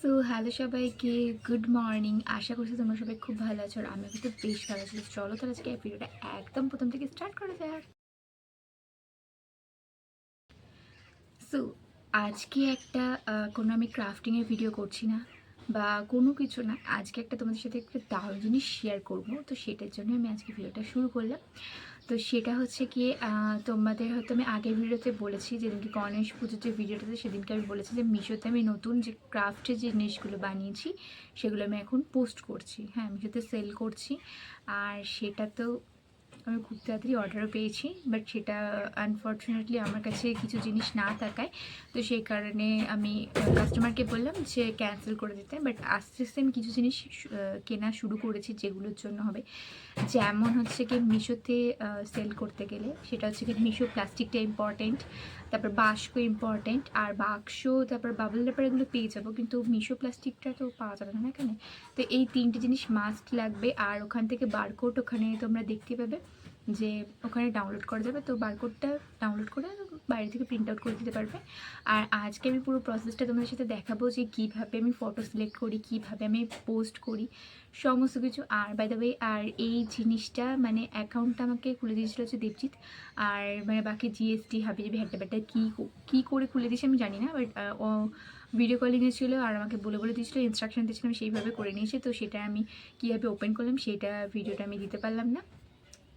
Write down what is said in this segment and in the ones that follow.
So hello সবাইকে good morning আশা করছি তোমরা সবাই খুব ভালো আছো, আর আমি কিন্তু বেশ ভালো আছি। চলো তাহলে আজকে ভিডিওটা একদম প্রথম থেকে স্টার্ট করা যাক। সো আজকে একটা কোনো আমি ক্রাফটিংয়ের ভিডিও করছি না, বা কোনো কিছু না। আজকে একটা তোমাদের সাথে একটা দারুণ জিনিস শেয়ার করব। তো সেটার জন্য আমি আজকে ভিডিওটা শুরু করলাম। তো সেটা হচ্ছে কি তোমাদের হয়তো আমি আগের ভিডিওতে বলেছি, যেদিনকে গণেশ পুজোর যে ভিডিওটাতে সেদিনকে আমি বলেছি যে মিশোতে আমি নতুন যে ক্রাফটের যে জিনিসগুলো বানিয়েছি, সেগুলো আমি এখন পোস্ট করছি। হ্যাঁ মিশোতে সেল করছি। আর সেটা তো আমি খুব তাড়াতাড়ি অর্ডারও পেয়েছি বাট সেটা আনফর্চুনেটলি আমার কাছে কিছু জিনিস না থাকায়। তো সেই কারণে আমি কাস্টমারকে বললাম যে ক্যান্সেল করে দিতে বাট আস্তে আস্তে আমি কিছু জিনিস কেনা শুরু করেছি যেগুলোর জন্য হবে। যেমন হচ্ছে কি মিশোতে সেল করতে গেলে, সেটা হচ্ছে কি মিশো প্লাস্টিকটা ইম্পর্টেন্ট তারপর বাস্ক ইম্পর্টেন্ট আর বাক্স, তারপর বাবল র্যাপার এগুলো পেয়ে যাব, কিন্তু মিশো প্লাস্টিকটা তো পাওয়া যাবে না এখানে। তো এই তিনটে জিনিস মাস্ট লাগবে, আর ওখান থেকে বারকোড ওখানে তোমরা দেখতে পাবে। যে ওখানে ডাউনলোড করা যাবে, তো বারকোডটা ডাউনলোড করে বাইরে থেকে প্রিন্ট আউট করে দিতে পারবে। আর আজকে আমি পুরো প্রসেসটা তোমাদের সাথে দেখাবো যে কীভাবে আমি ফটো সিলেক্ট করি, কীভাবে আমি পোস্ট করি, সমস্ত কিছু। আর বাই দ্য ওয়ে আর এই জিনিসটা মানে অ্যাকাউন্টটা আমাকে খুলে দিয়েছিল হচ্ছে দেবজিৎ আর মানে বাকি জিএসটি হাবিজাবি হ্যাট্টা ব্যাট্টা কী কী করে খুলে দিয়েছে আমি জানি না বাট ও ভিডিও কলিংয়ে ছিল আর আমাকে বলে বলে দিয়েছিল ইনস্ট্রাকশন দিয়েছিলাম সেইভাবে করে নিয়েছে, তো সেটা আমি কীভাবে ওপেন করলাম, সেটা ভিডিওটা আমি দিতে পারলাম না।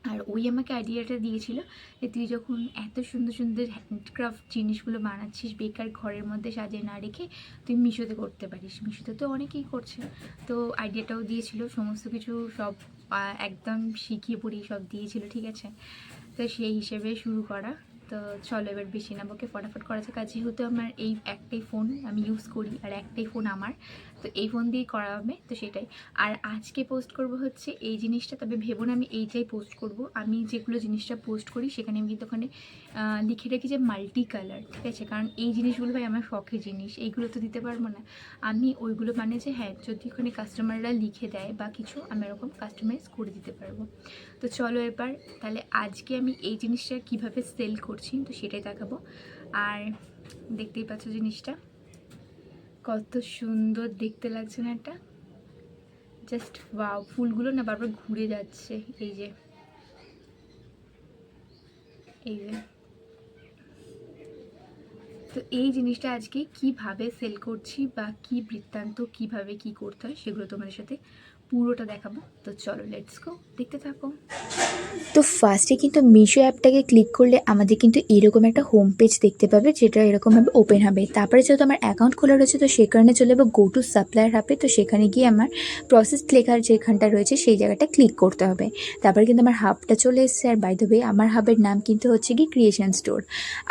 আর ওই আমাকে আইডিয়াটা দিয়েছিল যে তুই যখন এত সুন্দর সুন্দর হ্যান্ডক্রাফট জিনিসগুলো বানাচ্ছিস বেকার ঘরের মধ্যে সাজিয়ে না রেখে, তুই মিশোতে করতে পারিস। মিশোতে তো অনেকেই করছে। তো আইডিয়াটাও দিয়েছিল, সমস্ত কিছু সব একদম শিখিয়ে পড়িয়ে সব দিয়েছিল, ঠিক আছে? তো সেই হিসেবে শুরু করা। তো চলো এবার বেশি না ফটাফট করা যাক যেহেতু আমার এই একটাই ফোন আমি ইউজ করি, আর একটাই ফোন আমার তো এই ফোন দিয়েই করা হবে, তো সেটাই। আর আজকে পোস্ট করব হচ্ছে এই জিনিসটা, তবে ভেবো না আমি এইটাই পোস্ট করব। আমি যেগুলো জিনিসটা পোস্ট করি, সেখানে আমি কিন্তু ওখানে লিখে রাখি যে মাল্টি কালার ঠিক আছে? কারণ এই জিনিসগুলো ভাই আমার শখের জিনিস, এইগুলো তো দিতে পারব না। আমি ওইগুলো মানে যে হ্যাঁ যদি ওখানে কাস্টমাররা লিখে দেয় বা কিছু, আমি এরকম কাস্টমাইজ করে দিতে পারব। তো চলো এবার, তাহলে আজকে আমি এই জিনিসটা কীভাবে সেল করছি, তো সেটাই দেখাবো। আর দেখতেই পাচ্ছ জিনিসটা। কত সুন্দর দেখতে লাগছে না এটা? জাস্ট ওয়াও ফুলগুলো না বারবার ঘুরে যাচ্ছে, এই যে। এই যে। তো এই জিনিসটা আজকে কীভাবে সেল করছি বা কি বৃত্তান্ত, কীভাবে কি করতে হয় সেগুলো তোমাদের সাথে পুরোটা দেখাবো। তো চলো লেটস গো দেখতে থাকো। তো ফার্স্টে কিন্তু মিশো অ্যাপটাকে ক্লিক করলে আমাদের কিন্তু এরকম একটা হোম পেজ দেখতে পাবে, যেটা এরকমভাবে ওপেন হবে। তারপরে যেহেতু আমার অ্যাকাউন্ট খোলা রয়েছে, তো সে কারণে চলে যাব গো টু সাপ্লায়ার হাবে তো সেখানে গিয়ে আমার প্রসেস লেখার যেখানটা রয়েছে, সেই জায়গাটা ক্লিক করতে হবে। তারপরে কিন্তু আমার হাবটা চলে এসেছে। আর বাই ওয়ে আমার হাবের নাম কিন্তু হচ্ছে কি ক্রিয়েশন স্টোর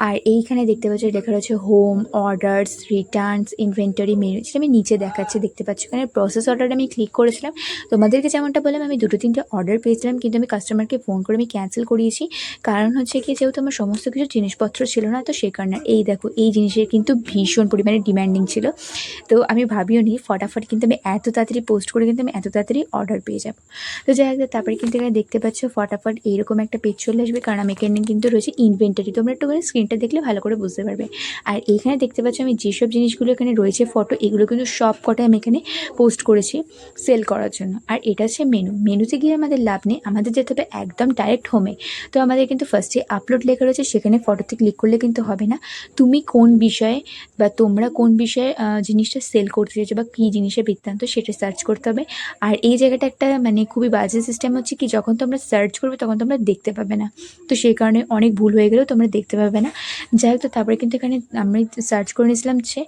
আর এইখানে দেখতে পাচ্ছ, লেখা রয়েছে home orders returns inventory menu আমি নিচে দেখাচ্ছি, দেখতে পাচ্ছি। এখানে প্রসেস অর্ডার আমি ক্লিক করেছিলাম। তোমাদেরকে যেমনটা বললাম, আমি দুটো তিনটে অর্ডার পেয়েছিলাম, কিন্তু আমি কাস্টমারকে ফোন করে আমি ক্যান্সেল করিয়েছি। কারণ হচ্ছে কি, যেহেতু আমার সমস্ত কিছু জিনিসপত্র ছিল না, তো সেই কারণে এই দেখো, এই জিনিসের কিন্তু ভীষণ পরিমাণে ডিম্যান্ডিং ছিল। তো আমি ভাবিও নি, ফটাফট কিন্তু আমি এত তাড়াতাড়ি পোস্ট করে কিন্তু আমি এত তাড়াতাড়ি অর্ডার পেয়ে যাব। তো যাই হোক, তারপরে কিন্তু এখানে দেখতে পাচ্ছ, ফটাফট এইরকম একটা পেজ চলে আসবে, কারণ আমি এখানে কিন্তু রয়েছে ইনভেন্টারি তোমরা একটু স্ক্রিনটা দেখলে ভালো করে বুঝতে পারবে। আর এখানে দেখতে পাচ্ছ, আমি যেসব জিনিসগুলো এখানে রয়েছে ফটো এগুলো কিন্তু সব কটাই আমি এখানে পোস্ট করেছি সেল করার জন্য। আর এটা হচ্ছে মেনু মেনুতে গিয়ে আমাদের লাভ নেই। আমাদের যেতে হবে একদম ডাইরেক্ট হোমে তো আমাদের কিন্তু ফার্স্টে আপলোড লেখা রয়েছে। সেখানে ফটোতে ক্লিক করলে কিন্তু হবে না। তুমি কোন বিষয়ে বা তোমরা কোন বিষয়ে জিনিসটা সেল করতে চাইছো বা কী জিনিসের বৃত্তান্ত সেটা সার্চ করতে হবে। আর এই জায়গাটা একটা মানে খুবই বাজে সিস্টেম হচ্ছে কি, যখন তোমরা সার্চ করবে তখন তোমরা দেখতে পাবে না। তো সেই কারণে অনেক ভুল হয়ে গেলেও তোমরা দেখতে পাবে না। যাই হোক, তো তারপরে কিন্তু এখানে আমি সার্চ করে নিয়েছিলাম যে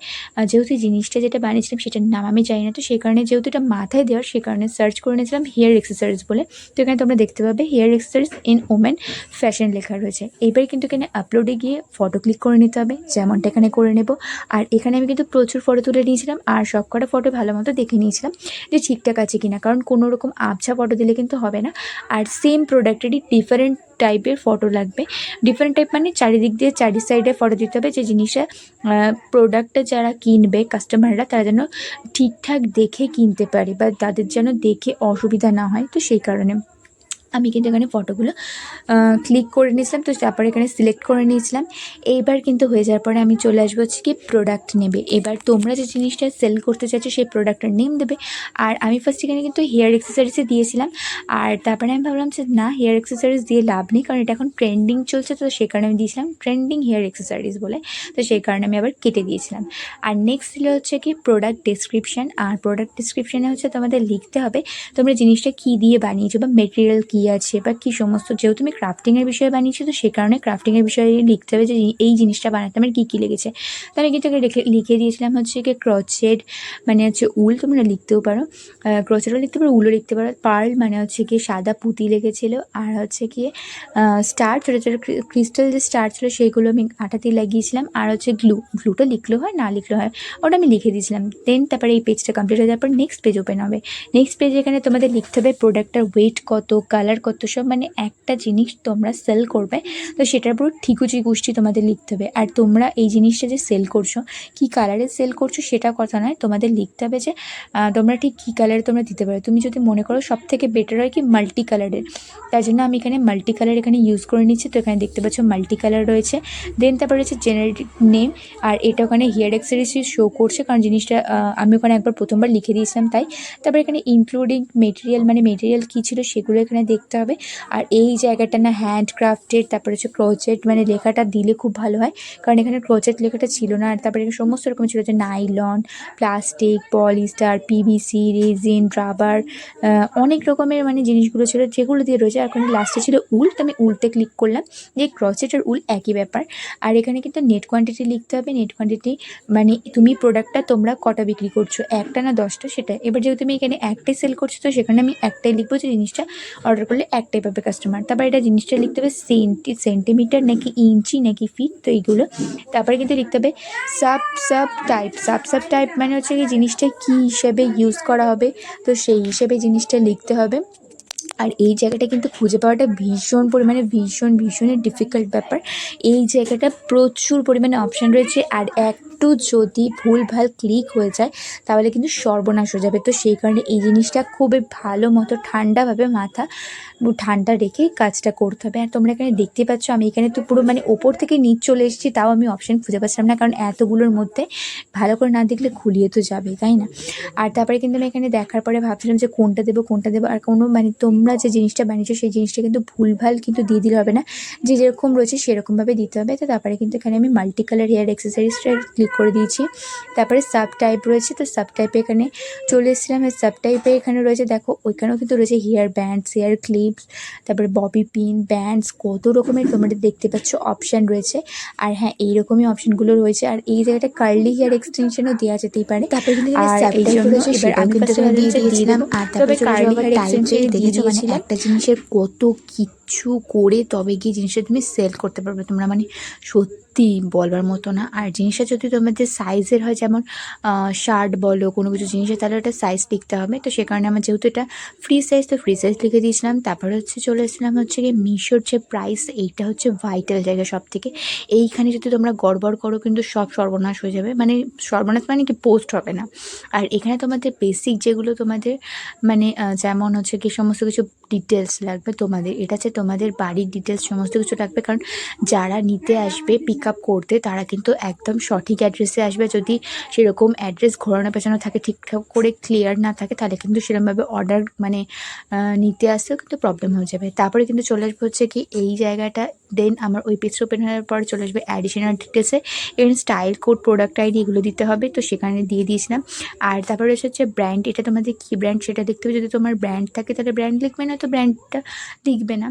যেহেতু জিনিসটা যেটা বানিয়েছিলাম সেটার নাম আমি জানি না। তো সেই কারণে যেহেতু এটা মাথায় দেওয়ার, সেই কারণে সার্চ করে নিয়েছিলাম হেয়ার এক্সেসারিজ বলে। তো এখানে তোমরা দেখতে পাবে hair accessories in women fashion লেখা রয়েছে। এইবার কিন্তু এখানে আপলোডে গিয়ে ফটো ক্লিক করে নিতে হবে, যেমনটা এখানে করে নেব। আর এখানে আমি কিন্তু প্রচুর ফটো তুলে নিয়েছিলাম আর সব কটা ফটো ভালো মতো দেখে নিয়েছিলাম যে ঠিকঠাক আছে কিনা। কারণ কোনোরকম আবছা ফটো দিলে কিন্তু হবে না। আর সেম প্রোডাক্টেরই ডিফারেন্ট টাইপের ফটো লাগবে। ডিফারেন্ট টাইপ মানে চারিদিক দিয়ে চারি সাইডে ফটো দিতে হবে যে জিনিসটা প্রোডাক্টটা যারা কিনবে কাস্টমাররা তারা যেন ঠিকঠাক দেখে কিনতে পারে বা তাদের যেন দেখে অসুবিধা না হয়, তো সেই কারণে। আমি কিন্তু এখানে ফটোগুলো ক্লিক করে নিয়েছিলাম। তো তারপরে এখানে সিলেক্ট করে নিয়েছিলাম। এইবার কিন্তু হয়ে যাওয়ার পরে আমি চলে আসব হচ্ছে কি প্রোডাক্ট নেবে। এবার তোমরা যে জিনিসটা সেল করতে চাইছো সেই প্রোডাক্টের নেম দেবে। আর আমি ফার্স্ট এখানে কিন্তু হেয়ার এক্সেসারিজে দিয়েছিলাম। আর তারপরে আমি ভাবলাম যে না হেয়ার এক্সেসারিজ দিয়ে লাভ নেই, কারণ এটা এখন ট্রেন্ডিং চলছে। তো সেই কারণে আমি দিয়েছিলাম ট্রেন্ডিং হেয়ার এক্সেসারিজ বলে। তো সেই কারণে আমি আবার কেটে দিয়েছিলাম। আর নেক্সট ছিল হচ্ছে কি প্রোডাক্ট ডিসক্রিপশান আর প্রোডাক্ট ডিসক্রিপশানে হচ্ছে তোমাদের লিখতে হবে তোমরা জিনিসটা কী দিয়ে বানিয়েছো বা মেটেরিয়াল কী আছে বা কী সমস্ত, যেহেতু আমি ক্রাফটিংয়ের বিষয়ে বানিয়েছি, তো সে কারণে ক্রাফটিংয়ের বিষয়ে লিখতে হবে যে এই জিনিসটা বানাতে আমার কী কী লেগেছে। তো আমি কিন্তু লিখে দিয়েছিলাম হচ্ছে কি ক্রচেড মানে হচ্ছে উল তোমরা লিখতেও পারো। ক্রচেডও লিখতে পারো, উলও লিখতে পারো। পার্ল মানে হচ্ছে কি সাদা পুঁতি লেগেছিলো, আর হচ্ছে কি স্টার ছোটো ছোটো ক্রিস্টাল যে স্টার ছিল সেইগুলো আমি আটাতে লাগিয়েছিলাম। আর হচ্ছে গ্লু গ্লুটা লিখলেও হয়, না লিখলেও হয়, ওটা আমি লিখে দিয়েছিলাম। দেন তারপরে এই পেজটা কমপ্লিট হয়ে যাওয়ার পর নেক্সট পেজ ওপেন হবে। নেক্সট পেজে এখানে তোমাদের লিখতে হবে প্রোডাক্টটার ওয়েট কত কালার কত সব মানে একটা জিনিস তোমরা সেল করবে, তো সেটার পুরো ঠিকুচি গোষ্ঠী তোমাদের লিখতে হবে। আর তোমরা এই জিনিসটা যে সেল করছ, কী কালারে সেল করছ সেটা কথা নয়, তোমাদের লিখতে হবে যে তোমরা ঠিক কী কালারে তোমরা দিতে পারো। তুমি যদি মনে করো সব থেকে বেটার হয় কি মাল্টি কালারের তার জন্য আমি এখানে মাল্টি কালার এখানে ইউজ করে নিচ্ছি, তো এখানে দেখতে পাচ্ছ মাল্টি কালার রয়েছে। দেন তারপর রয়েছে জেনারেটিক নেম আর এটা ওখানে হেয়ার এক্সারসাইজ শো করছে, কারণ জিনিসটা আমি ওখানে একবার প্রথমবার লিখে দিয়েছিলাম তাই। তারপর এখানে ইনক্লুডিং মেটেরিয়াল মানে মেটেরিয়াল কী ছিল সেগুলো এখানে দেখতে হবে। আর এই জায়গাটা না হ্যান্ড ক্রাফটেড তারপরে হচ্ছে ক্রোচেট মানে লেখাটা দিলে খুব ভালো হয়। কারণ এখানে ক্রোচেট লেখাটা ছিল না, আর তারপরে এখানে সমস্ত রকম ছিল যে nylon plastic polyester PVC resin rubber অনেক রকমের মানে জিনিসগুলো ছিল যেগুলো দিয়ে রয়েছে। আর ওখানে লাস্টে ছিল উল, তো আমি উলতে ক্লিক করলাম। যে ক্রচেট আর উল একই ব্যাপার। আর এখানে কিন্তু নেট কোয়ান্টিটি লিখতে হবে। নেট কোয়ান্টিটি মানে তুমি প্রোডাক্টটা তোমরা কটা বিক্রি করছ, একটা না দশটা, সেটা। এবার যেহেতু তুমি এখানে একটাই সেল করছ, তো সেখানে আমি একটাই লিখব যে জিনিসটা অর্ডার করলে একটাই পাবে কাস্টমার তারপর এটা জিনিসটা লিখতে হবে সেন্টি সেন্টিমিটার নাকি ইঞ্চি নাকি ফিট তো এইগুলো। তারপরে কিন্তু লিখতে হবে sub sub type sub sub type মানে হচ্ছে কি জিনিসটা কী হিসেবে ইউজ করা হবে, তো সেই হিসেবে জিনিসটা লিখতে হবে। আর এই জায়গাটা কিন্তু খুঁজে পাওয়াটা ভীষণ পরিমাণে, ভীষণ, ভীষণই ডিফিকাল্ট ব্যাপার। এই জায়গাটা প্রচুর পরিমাণে অপশান রয়েছে। আর একটু যদি ভুলভাল ক্লিক হয়ে যায়, তাহলে কিন্তু সর্বনাশ হয়ে যাবে। তো সেই কারণে এই জিনিসটা খুবই ভালো মতো ঠান্ডাভাবে মাথা, ঠান্ডা রেখে কাজটা করতে হবে। আর তোমরা এখানে দেখতে পাচ্ছ, আমি এখানে তো পুরো মানে ওপর থেকে নিচ চলে এসেছি, তাও আমি অপশান খুঁজে পাচ্ছিলাম না। কারণ এতগুলোর মধ্যে ভালো করে না দেখলে খুলিয়ে তো যাবে তাই না? আর তারপরে কিন্তু আমি এখানে দেখার পরে ভাবছিলাম যে কোনটা দেবো কোনটা দেবো। আর কোনো মানে তোমরা যে জিনিসটা বানিয়েছো, সেই জিনিসটা কিন্তু ভুলভাল কিন্তু দিয়ে দিলে হবে না। যে যেরকম রয়েছে, সেরকমভাবে দিতে হবে। তো তারপরে কিন্তু এখানে আমি মাল্টি কালার হেয়ার এক্সেসারিজটা ক্লিক করে দিয়েছি। তারপরে সাব টাইপ রয়েছে তো সাব টাইপে এখানে চলে এসেছিলাম। সাব টাইপে এখানে রয়েছে দেখো ওইখানেও কিন্তু রয়েছে হেয়ার ব্যান্ডস হেয়ার ক্লিপস তারপরে ববি পিন ব্যান্ডস কত রকমের তোমরা দেখতে পাচ্ছ অপশান রয়েছে। আর হ্যাঁ এইরকমই অপশানগুলো রয়েছে। আর এই জায়গাটা কার্লি হেয়ার এক্সটেনশনও দেওয়া যেতেই পারে। তারপরে কিন্তু আর এই এই জন্য এবার আমি দিয়ে দিয়ে দিয়েছিলাম। আর তারপরে কার্লি হেয়ার এক্সটেনশন দেখেছ দেখেছ মানে একটা জিনিসের কত কিচ্ছু করে তবে গিয়ে জিনিসটা তুমি সেল করতে পারবে। তোমরা মানে সত্যি বলবার মতো না। আর জিনিসটা যদি তোমাদের সাইজের হয়, যেমন শার্ট বলো, কোনো কিছু জিনিসের, তাহলে ওটা সাইজ লিখতে হবে। তো সে কারণে আমার যেহেতু এটা ফ্রি সাইজ তো ফ্রি সাইজ লিখে দিয়েছিলাম। তারপরে হচ্ছে চলে এসেছিলাম হচ্ছে গিয়ে মিশোর যে প্রাইস এইটা হচ্ছে ভাইটাল জায়গা সব থেকে এইখানে যদি তোমরা গড়বড় করো, কিন্তু সব সর্বনাশ হয়ে যাবে। মানে সর্বনাশ মানে কি পোস্ট হবে না। আর এখানে তোমাদের বেসিক যেগুলো তোমাদের মানে যেমন হচ্ছে কি সমস্ত কিছু ডিটেলস লাগবে তোমাদের। এটা হচ্ছে তোমাদের বাড়ির ডিটেলস সমস্ত কিছু লাগবে। কারণ যারা নিতে আসবে পিক আপ করতে, তারা কিন্তু একদম সঠিক অ্যাড্রেসে আসবে। যদি সেরকম অ্যাড্রেস ঘোরানো পেছানো থাকে ঠিকঠাক করে ক্লিয়ার না থাকে, তাহলে কিন্তু সেরকমভাবে অর্ডার মানে নিতে আসতেও কিন্তু প্রবলেম হয়ে যাবে। তারপরে কিন্তু চলে আসবে হচ্ছে কি, এই জায়গাটা দেন আমার ওই পেজ ওপেন হওয়ার পর চলে আসবে অ্যাডিশনাল ডিটেলসে এখানে স্টাইল কোড প্রোডাক্ট আইডি এগুলো দিতে হবে, তো সেখানে দিয়ে দিয়েছিলাম। আর তারপরে রয়েছে হচ্ছে ব্র্যান্ড এটা তোমাদের কী ব্র্যান্ড সেটা দেখতে হবে। যদি তোমার ব্র্যান্ড থাকে, তাহলে ব্র্যান্ড লিখবে না, তো ব্র্যান্ডটা লিখবে না।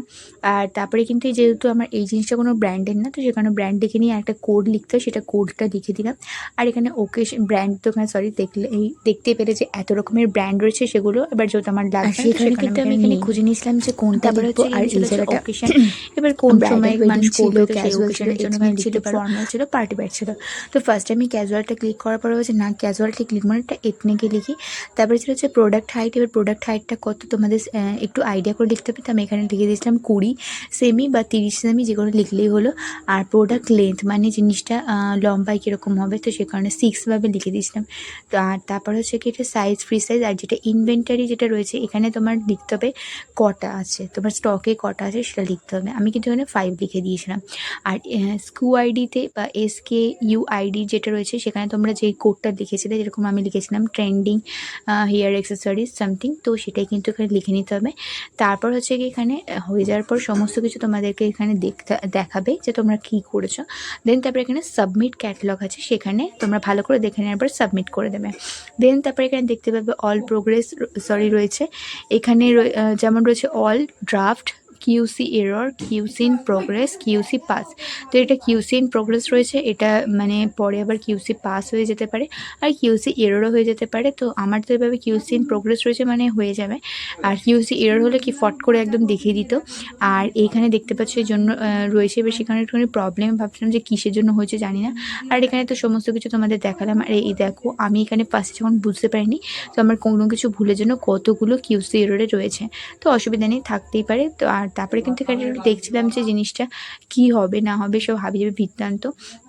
আর তারপরে কিন্তু যেহেতু আমার এই জিনিসটা কোনো ব্র্যান্ডের না তো সেখানে ব্র্যান্ড লিখে নিয়ে একটা কোড লিখতে হয় সেটা কোডটা লিখে দিলাম। আর এখানে ওকেশন ব্র্যান্ড তো এখানে সরি দেখলে এই দেখতে পেলে যে এত রকমের ব্র্যান্ড রয়েছে সেগুলো এবার যেহেতু আমার লাগবে সেখানে কিন্তু আমি এখানে খুঁজে নিয়েছিলাম যে কোনটা হচ্ছে আর এই জায়গাটা এবার কোন সময় মানুষ সেই casual ছিল, জন্য ছিল লিখতে ফর্মাল ছিল পার্টি ব্যাগ ছিল। তো ফার্স্ট আমি ক্যাজুয়ালটা ক্লিক করার পরে হচ্ছে না ক্যাজুয়ালটা ক্লিক মানে একটা এথনিকে লিখি। তারপরে ছিল হচ্ছে প্রোডাক্ট হাইট এবার প্রোডাক্ট হাইটটা কত তোমাদের একটু আইডিয়া করে লিখতে হবে তো আমি এখানে লিখে দিয়েছিলাম কুড়ি সেমি বা তিরিশ সেমি যে কোনো লিখলেই হলো। আর প্রোডাক্ট লেন্থ মানে জিনিসটা লম্বায় কীরকম হবে, তো সে কারণে সিক্সভাবে লিখে দিয়েছিলাম। তো আর তারপর হচ্ছে কি এটা সাইজ ফ্রি সাইজ আর যেটা ইনভেন্টারি যেটা রয়েছে, এখানে তোমার লিখতে হবে কটা আছে। তোমার স্টকে কটা আছে সেটা লিখতে হবে। আমি কিন্তু এখানে ফাইভ লিখে দিয়েছিলাম। আর স্কু আইডিতে বা এস কে ইউ আইডি যেটা রয়েছে, সেখানে তোমরা যে কোডটা লিখেছিলে, যেরকম আমি লিখেছিলাম ট্রেন্ডিং হেয়ার অ্যাক্সেসরিজ সামথিং তো সেটাই কিন্তু এখানে লিখে নিতে হবে। তারপর হচ্ছে কি এখানে, হয়ে হয়ে যাওয়ার পর সমস্ত কিছু তোমাদেরকে এখানে দেখতে, দেখাবে যে তোমরা কী করেছ। দেন তারপরে এখানে সাবমিট ক্যাটালগ আছে, সেখানে তোমরা ভালো করে দেখে নেওয়ার পর সাবমিট করে দেবে। দেন তারপরে এখানে দেখতে পাবে অল প্রোগ্রেস সরি রয়েছে। এখানে যেমন রয়েছে all draft QC error QC in progress QC pass তো এটা কিউসি ইন প্রোগ্রেস রয়েছে, এটা মানে পরে আবার কিউসি পাস হয়ে যেতে পারে আর কিউসি এররও হয়ে যেতে পারে। তো আমার তো এভাবে কিউসি ইন প্রোগ্রেস রয়েছে মানে হয়ে যাবে। আর কিউসি এরর হলে কি ফট করে একদম দেখিয়ে দিত। আর এইখানে দেখতে পাচ্ছ জন্য রয়েছে এবার সেখানে একটুখানি প্রবলেম ভাবছিলাম যে কিসের জন্য হয়েছে জানি না। আর এখানে তো সমস্ত কিছু তোমাদের দেখালাম। আর এই দেখো, আমি এখানে পাশে যখন বুঝতে পারিনি, তো আমার কোনো কিছু ভুলের জন্য কতগুলো কিউসি এররে রয়েছে। তো অসুবিধা নেই, থাকতেই পারে। তো আর তারপরে কিন্তু এখানে দেখছিলাম যে জিনিসটা কি হবে না হবে সব হাবি যাবে বৃত্তান্ত।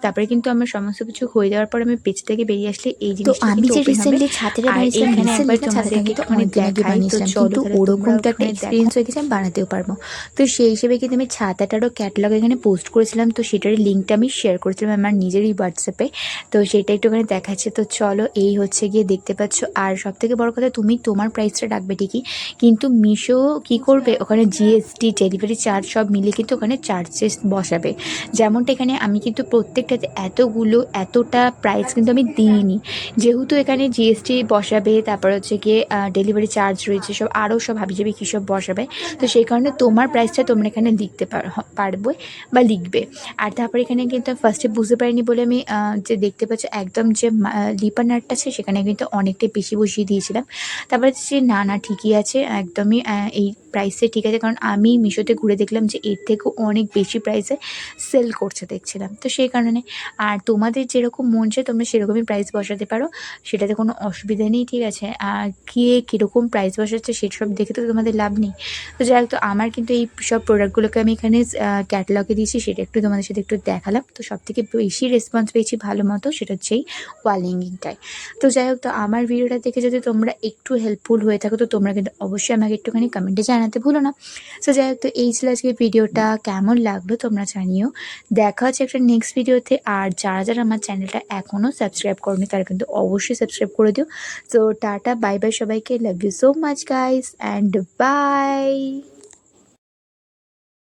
তারপরে কিন্তু আমার সমস্ত কিছু হয়ে যাওয়ার পর আমি পেজ থেকে বেরিয়ে আসলে এই তো জিনিসটা আমি যে রিসেন্টলি ছাতেটা বানিয়েছিলাম একবার তোমাদেরকে কিন্তু অনেক দিন আগে দেখাই, তো বানিয়েছিলাম কিন্তু ওরকম তো একটা এক্সপিরিয়েন্স হয়ে গেছে আমি বানাতেও পারব। তো সেই হিসেবে কিন্তু আমি ছাতাটারও ক্যাটালগ এখানে পোস্ট করেছিলাম তো সেটার লিঙ্কটা আমি শেয়ার করেছিলাম আমার নিজেরই হোয়াটসঅ্যাপে তো সেটা একটুখানি দেখাচ্ছে তো চলো এই হচ্ছে গিয়ে দেখতে পাচ্ছ। আর সব থেকে বড় কথা তুমি তোমার প্রাইসটা রাখবে ঠিকই কিন্তু মিশো কি করবে? ওখানে জিএসটি ডেলিভারি চার্জ সব মিলে কিন্তু ওখানে চার্জেস বসাবে। যেমনটা এখানে আমি কিন্তু প্রত্যেকটাতে এতগুলো, এতটা প্রাইস কিন্তু আমি দিইনি। যেহেতু এখানে জিএসটি বসাবে, তারপর হচ্ছে গিয়ে ডেলিভারি চার্জ রয়েছে, সব আরও সব হাবি যাবে কী সব বসাবে, তো সেই কারণে তোমার প্রাইসটা তোমরা এখানে লিখতে পারবে বা লিখবে। আর তারপর এখানে কিন্তু ফার্স্টে বুঝতে পারিনি বলে আমি যে দেখতে পাচ্ছ একদম যে লিপার নাটটা আছে, সেখানে কিন্তু অনেকটাই বেশি বসিয়ে দিয়েছিলাম। তারপরে যে না না ঠিকই আছে, একদমই এই প্রাইসে ঠিক আছে, কারণ আমি মিশোতে ঘুরে দেখলাম যে এর থেকেও অনেক বেশি প্রাইসে সেল করছে দেখছিলাম। তো সেই কারণে, আর তোমাদের যেরকম মন চায় তোমরা সেরকমই প্রাইস বসাতে পারো, সেটাতে কোনো অসুবিধা নেই, ঠিক আছে? আর কে কীরকম প্রাইস বসাচ্ছে সেসব দেখে তো তোমাদের লাভ নেই। তো যাই হোক, তো আমার কিন্তু এই সব প্রোডাক্টগুলোকে আমি এখানে ক্যাটালগে দিয়েছি, সেটা একটু তোমাদের সাথে একটু দেখালাম। তো সব থেকে বেশি রেসপন্স পেয়েছি ভালো মতো, সেটা হচ্ছে এই ওয়াল তো যাই হোক, তো আমার ভিডিওটা দেখে যদি তোমরা একটু হেল্পফুল হয়ে থাকো, তো তোমরা কিন্তু অবশ্যই আমাকে একটুখানি কমেন্টে জানাতে ভুলো না। সো যাই হোক তো এই ছিল আজকে ভিডিওটা। কেমন লাগল তোমরা জানিও। দেখা হচ্ছে একটা নেক্সট ভিডিওতে আর যারা যারা আমার চ্যানেলটা এখনও সাবস্ক্রাইব করনি, তারা কিন্তু অবশ্যই সাবস্ক্রাইব করে দিও। তো টাটা বাই বাই সবাইকে। Love you so much guys and bye